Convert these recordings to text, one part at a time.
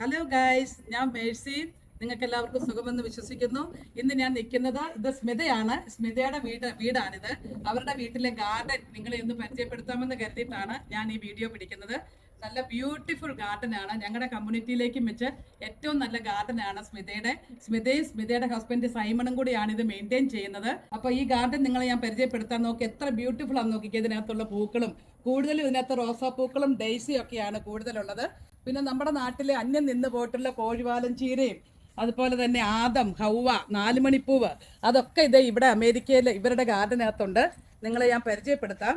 Hello guys ഞാൻ Mercy. നിങ്ങൾക്ക് എല്ലാവർക്കും സുഖമെന്ന് വിശ്വസിക്കുന്നു. ഇന്ന് ഞാൻ നിൽക്കുന്നത് ഇത് സ്മിതയാണ്. സ്മിതയുടെ വീട് വീടാണിത്. അവരുടെ വീട്ടിലെ ഗാർഡൻ നിങ്ങളെ ഒന്ന് പരിചയപ്പെടുത്താമെന്ന് കരുതിയിട്ടാണ് ഞാൻ ഈ വീഡിയോ പിടിക്കുന്നത്. നല്ല ബ്യൂട്ടിഫുൾ ഗാർഡൻ ആണ്. ഞങ്ങളുടെ കമ്മ്യൂണിറ്റിയിലേക്കും വെച്ച് ഏറ്റവും നല്ല ഗാർഡൻ ആണ് സ്മിതയുടെ. സ്മിതയും സ്മിതയുടെ ഹസ്ബൻഡ് സൈമണും കൂടിയാണ് ഇത് മെയിന്റെയിൻ ചെയ്യുന്നത്. അപ്പോൾ ഈ ഗാർഡൻ നിങ്ങളെ ഞാൻ പരിചയപ്പെടുത്താൻ നോക്കി എത്ര ബ്യൂട്ടിഫുൾ ആണെന്ന് നോക്കിക്കുക ഇതിനകത്തുള്ള പൂക്കളും. കൂടുതലും ഇതിനകത്ത് റോസാപ്പൂക്കളും ഡെയ്സിയും ഒക്കെയാണ് കൂടുതലുള്ളത്. പിന്നെ നമ്മുടെ നാട്ടിലെ അന്യം നിന്ന് പോയിട്ടുള്ള കോഴിവാലൻ ചീരയും അതുപോലെ തന്നെ ആദം ഹൗവ നാലുമണിപ്പൂവ് അതൊക്കെ ഇത് ഇവിടെ അമേരിക്കയിൽ ഇവരുടെ ഗാർഡനകത്തുണ്ട് നിങ്ങളെ ഞാൻ പരിചയപ്പെടുത്താം.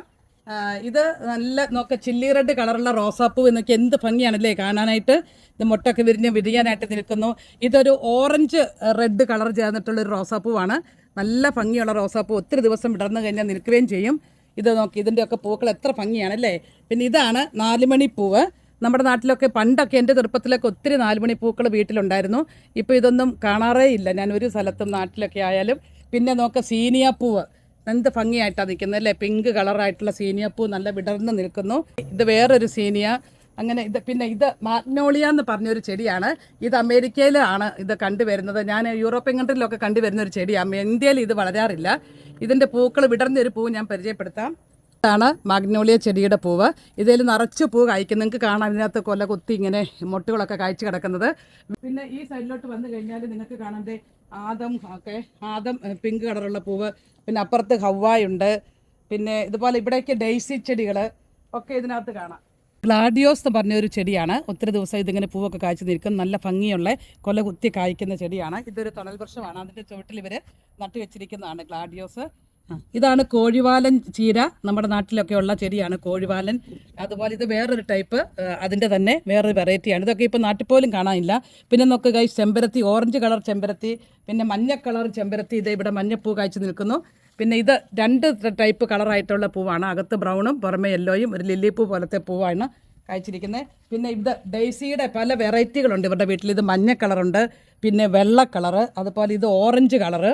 ഇത് നല്ല നോക്ക ചില്ലി റെഡ് കളറുള്ള റോസാപ്പൂ എന്നൊക്കെ എന്ത് ഭംഗിയാണല്ലേ കാണാനായിട്ട്? ഇത് മുട്ടൊക്കെ വിരിഞ്ഞ് വിരിയാനായിട്ട് നിൽക്കുന്നു. ഇതൊരു ഓറഞ്ച് റെഡ് കളർ ചേർന്നിട്ടുള്ള ഒരു റോസാപ്പൂവാണ്. നല്ല ഭംഗിയുള്ള റോസാപ്പൂ. ഒത്തിരി ദിവസം വിടർന്നു കഴിഞ്ഞാൽ നിൽക്കുകയും ചെയ്യും. ഇത് നോക്കി ഇതിന്റെയൊക്കെ പൂക്കൾ എത്ര ഭംഗിയാണല്ലേ? പിന്നെ ഇതാണ് നാലുമണിപ്പൂവ് നമ്മുടെ നാട്ടിലൊക്കെ പണ്ടൊക്കെ എന്റെ ചെറുപ്പത്തിലൊക്കെ ഒത്തിരി നാലുമണി പൂക്കൾ വീട്ടിലുണ്ടായിരുന്നു. ഇപ്പോൾ ഇതൊന്നും കാണാറേ ഇല്ല. ഞാൻ ഒരു സ്ഥലത്തും നാട്ടിലൊക്കെ ആയാലും. പിന്നെ നോക്ക സീനിയാപ്പൂവ് എന്ത് ഭംഗിയായിട്ടാണ് നിൽക്കുന്നത് അല്ലേ? പിങ്ക് കളറായിട്ടുള്ള സീനിയ പൂ നല്ല വിടർന്ന് നിൽക്കുന്നു. ഇത് വേറൊരു സീനിയ. അങ്ങനെ ഇത് പിന്നെ ഇത് മാഗ്നോളിയ എന്ന് പറഞ്ഞൊരു ചെടിയാണ്. ഇത് അമേരിക്കയിലാണ് ഇത് കണ്ടുവരുന്നത്. ഞാൻ യൂറോപ്യൻ കൺട്രിയിലൊക്കെ കണ്ടുവരുന്ന ഒരു ചെടിയാണ്. ഇന്ത്യയിൽ ഇത് വളരാറില്ല. ഇതിന്റെ പൂക്കൾ വിടർന്നൊരു പൂ ഞാൻ പരിചയപ്പെടുത്താം. ഇതാണ് മാഗ്നോളിയ ചെടിയുടെ പൂവ്. ഇതിൽ നിറച്ച് പൂ കായ്ക്കും. നിങ്ങൾക്ക് കാണാം ഇതിനകത്ത് കൊല കുത്തി ഇങ്ങനെ മുട്ടുകളൊക്കെ കായ്ച്ചു കിടക്കുന്നത്. പിന്നെ ഈ സൈഡിലോട്ട് വന്നു കഴിഞ്ഞാൽ നിങ്ങൾക്ക് കാണാം ദേ ആദം ഒക്കെ. ആദം പിങ്ക് കളറുള്ള പൂവ്. പിന്നെ അപ്പുറത്ത് ഹവായുണ്ട് പിന്നെ ഇതുപോലെ ഇവിടേക്ക് ഡെയ്സി ചെടികൾ ഒക്കെ ഇതിനകത്ത് കാണാം. ഗ്ലാഡിയോസ് എന്ന് പറഞ്ഞ ഒരു ചെടിയാണ്. ഒത്തിരി ദിവസം ഇതിങ്ങനെ പൂവൊക്കെ കായ്ച്ചു നിൽക്കും. നല്ല ഭംഗിയുള്ള കൊല കുത്തി കായ്ക്കുന്ന ചെടിയാണ്. ഇതൊരു തണൽ വൃക്ഷമാണ്. അതിന്റെ ചുവട്ടിൽ ഇവർ നട്ടുവെച്ചിരിക്കുന്നതാണ് ഗ്ലാഡിയോസ്. ഇതാണ് കോഴിവാലൻ ചീര. നമ്മുടെ നാട്ടിലൊക്കെ ഉള്ള ചെടിയാണ് കോഴിവാലൻ. അതുപോലെ ഇത് വേറൊരു ടൈപ്പ് അതിന്റെ തന്നെ വേറൊരു വെറൈറ്റിയാണ്. ഇതൊക്കെ ഇപ്പോൾ നാട്ടിൽ പോലും കാണാനില്ല. പിന്നെ നോക്കുക ഈ ചെമ്പരത്തി ഓറഞ്ച് കളർ ചെമ്പരത്തി പിന്നെ മഞ്ഞ കളർ ചെമ്പരത്തി. ഇത് ഇവിടെ മഞ്ഞപ്പൂ കാഴ്ച നിൽക്കുന്നു. പിന്നെ ഇത് രണ്ട് ടൈപ്പ് കളറായിട്ടുള്ള പൂവാണ്. അകത്ത് ബ്രൗണും പുറമെ യെല്ലോയും ഒരു ലില്ലിപ്പൂ പോലത്തെ പൂവാണ് കായ്ച്ചിരിക്കുന്നത്. പിന്നെ ഇത് ഡെയ്സിയുടെ പല വെറൈറ്റികളുണ്ട് ഇവരുടെ വീട്ടിൽ. ഇത് മഞ്ഞ കളറുണ്ട് പിന്നെ വെള്ള കളറ് അതുപോലെ ഇത് ഓറഞ്ച് കളറ്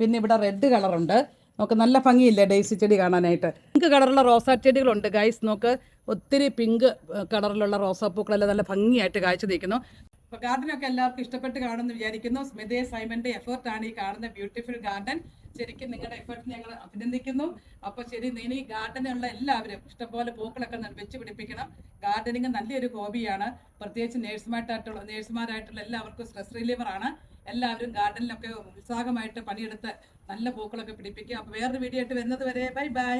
പിന്നെ ഇവിടെ റെഡ് കളറുണ്ട്. നമുക്ക് നല്ല ഭംഗിയില്ലേ ഡെയ്സി ചെടി കാണാനായിട്ട്? പിങ്ക് കളറുള്ള റോസാ ചെടികളുണ്ട് ഗൈസ് നോക്ക് ഒത്തിരി പിങ്ക് കളറിലുള്ള റോസാപ്പൂക്കളെല്ലാം നല്ല ഭംഗിയായിട്ട് കാഴ്ച നിൽക്കുന്നു. അപ്പോൾ ഗാർഡനൊക്കെ എല്ലാവർക്കും ഇഷ്ടപ്പെട്ട് കാണുമെന്ന് വിചാരിക്കുന്നു. സ്മിതേ സൈമന്റെ എഫേർട്ടാണ് ഈ കാണുന്ന ബ്യൂട്ടിഫുൾ ഗാർഡൻ ശരിക്കും നിങ്ങളുടെ എഫേർട്ട് ഞങ്ങൾ അഭിനന്ദിക്കുന്നു. അപ്പോൾ ശരി ഇനി ഗാർഡനുള്ള എല്ലാവരും ഇഷ്ടംപോലെ പൂക്കളൊക്കെ വെച്ച് പിടിപ്പിക്കണം. ഗാർഡനിങ് നല്ലൊരു ഹോബിയാണ് പ്രത്യേകിച്ച് നേഴ്സുമാരായിട്ടുള്ള നേഴ്സുമാരായിട്ടുള്ള എല്ലാവർക്കും സ്ട്രെസ് റിലീവർ ആണ്. എല്ലാവരും ഗാർഡനിലൊക്കെ ഉത്സാഹമായിട്ട് പണിയെടുത്ത് നല്ല പൂക്കളൊക്കെ പിടിപ്പിക്കുക. അപ്പോൾ വേറൊരു വീഡിയോ ആയിട്ട് വരുന്നത് വരെ ബൈ ബൈ